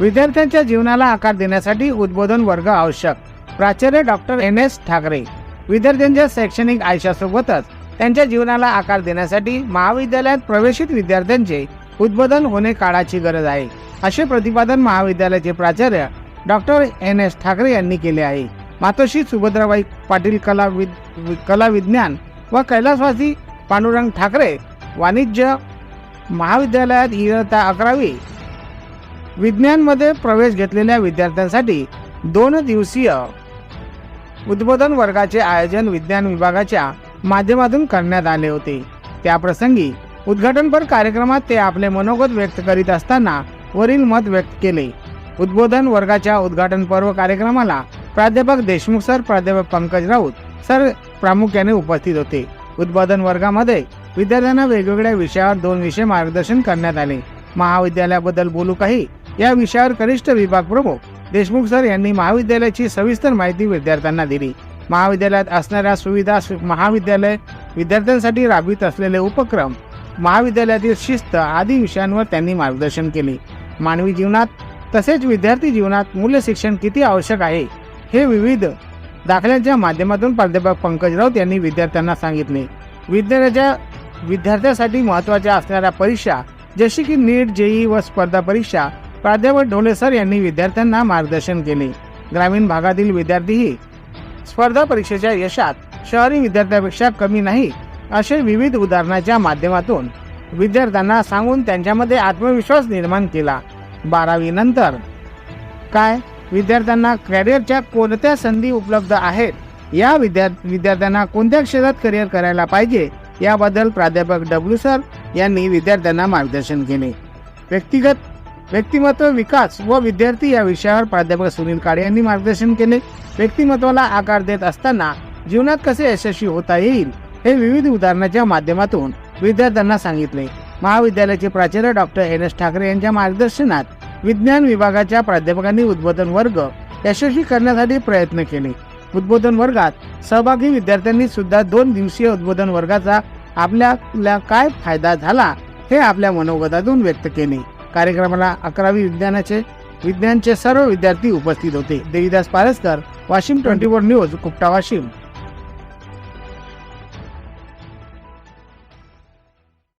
विद्यार्थ्यांच्या जीवनाला आकार देण्यासाठी उद्बोधन वर्ग आवश्यक. प्राचार्य डॉक्टर एन एस ठाकरे विद्यार्थ्यांच्या शैक्षणिक आयुष्यासोबतच त्यांच्या जीवनाला आकार देण्यासाठी महाविद्यालयात प्रवेशित विद्यार्थ्यांचे उद्बोधन होणे काळाची गरज आहे असे प्रतिपादन महाविद्यालयाचे प्राचार्य डॉक्टर एन एस ठाकरे यांनी केले आहे. मातोश्री सुभद्राबाई पाटील कला विद वि- कला विज्ञान व कैलासवासी पांडुरंग ठाकरे वाणिज्य महाविद्यालयात इयत्ता अकरावी विज्ञानमध्ये प्रवेश घेतलेल्या विद्यार्थ्यांसाठी दोन दिवसीय उद्बोधन वर्गाचे आयोजन विज्ञान विभागाच्या माध्यमातून करण्यात आले होते. त्याप्रसंगी उद्घाटनपर कार्यक्रमात ते आपले मनोगत व्यक्त करीत असताना वरील मत व्यक्त केले. उद्बोधन वर्गाच्या उद्घाटन पर्व कार्यक्रमाला प्राध्यापक देशमुख सर प्राध्यापक पंकज राऊत सर प्रामुख्याने उपस्थित होते. उद्बोधन वर्गामध्ये विद्यार्थ्यांना वेगवेगळ्या विषयावर दोन विषय मार्गदर्शन करण्यात आले. महाविद्यालयाबद्दल बोलू काही या विषयावर कनिष्ठ विभाग प्रमुख देशमुख सर यांनी महाविद्यालयाची सविस्तर माहिती विद्यार्थ्यांना दिली. महाविद्यालयात असणाऱ्या सुविधा महाविद्यालय विद्यार्थ्यांसाठी राबवित असलेले उपक्रम महाविद्यालयातील शिस्त आदी विषयांवर त्यांनी मार्गदर्शन केले. मानवी जीवनात तसेच विद्यार्थी जीवनात मूल्य शिक्षण किती आवश्यक आहे हे विविध दाखल्यांच्या माध्यमातून प्राध्यापक पंकज राऊत यांनी विद्यार्थ्यांना सांगितले. विद्यार्थ्याच्या विद्यार्थ्यासाठी महत्त्वाच्या असणाऱ्या परीक्षा जशी की नीट जेई व स्पर्धा परीक्षा प्राध्यापक ढोले सर यांनी विद्यार्थ्यांना मार्गदर्शन केले. ग्रामीण भागातील विद्यार्थीही स्पर्धा परीक्षेच्या यशात शहरी विद्यार्थ्यापेक्षा कमी नाही असे विविध उदाहरणाच्या माध्यमातून विद्यार्थ्यांना सांगून त्यांच्यामध्ये आत्मविश्वास निर्माण केला. बारावी नंतर काय? विद्यार्थ्यांना कॅरिअरच्या कोणत्या संधी उपलब्ध आहेत? या विद्या विद्यार्थ्यांना कोणत्या क्षेत्रात करिअर करायला पाहिजे? याबद्दल प्राध्यापक डब्ल्यू सर यांनी विद्यार्थ्यांना मार्गदर्शन केले. व्यक्तिगत व्यक्तिमत्व विकास व विद्यार्थी या विषयावर प्राध्यापक सुनील काळे यांनी मार्गदर्शन केले. व्यक्तिमत्वाला आकार देत असताना जीवनात कसे यशस्वी होता येईल हे विविध उदाहरणाच्या माध्यमातून विद्यार्थ्यांना सांगितले. महाविद्यालयाचे प्राचार्य डॉक्टर एन एस ठाकरे यांच्या मार्गदर्शनात विज्ञान विभागाच्या प्राध्यापकांनी उद्बोधन वर्ग यशस्वी करण्यासाठी प्रयत्न केले. उद्बोधन वर्गात सहभागी विद्यार्थ्यांनी सुद्धा दोन दिवसीय उद्बोधन वर्गाचा आपल्याला काय फायदा झाला हे आपल्या मनोगतातून व्यक्त केले. कार्यक्रमाला अकरावी विज्ञानाचे विज्ञानचे सर्व विद्यार्थी उपस्थित होते. Devidas Paraskar Washim twenty four news Kupta Washim.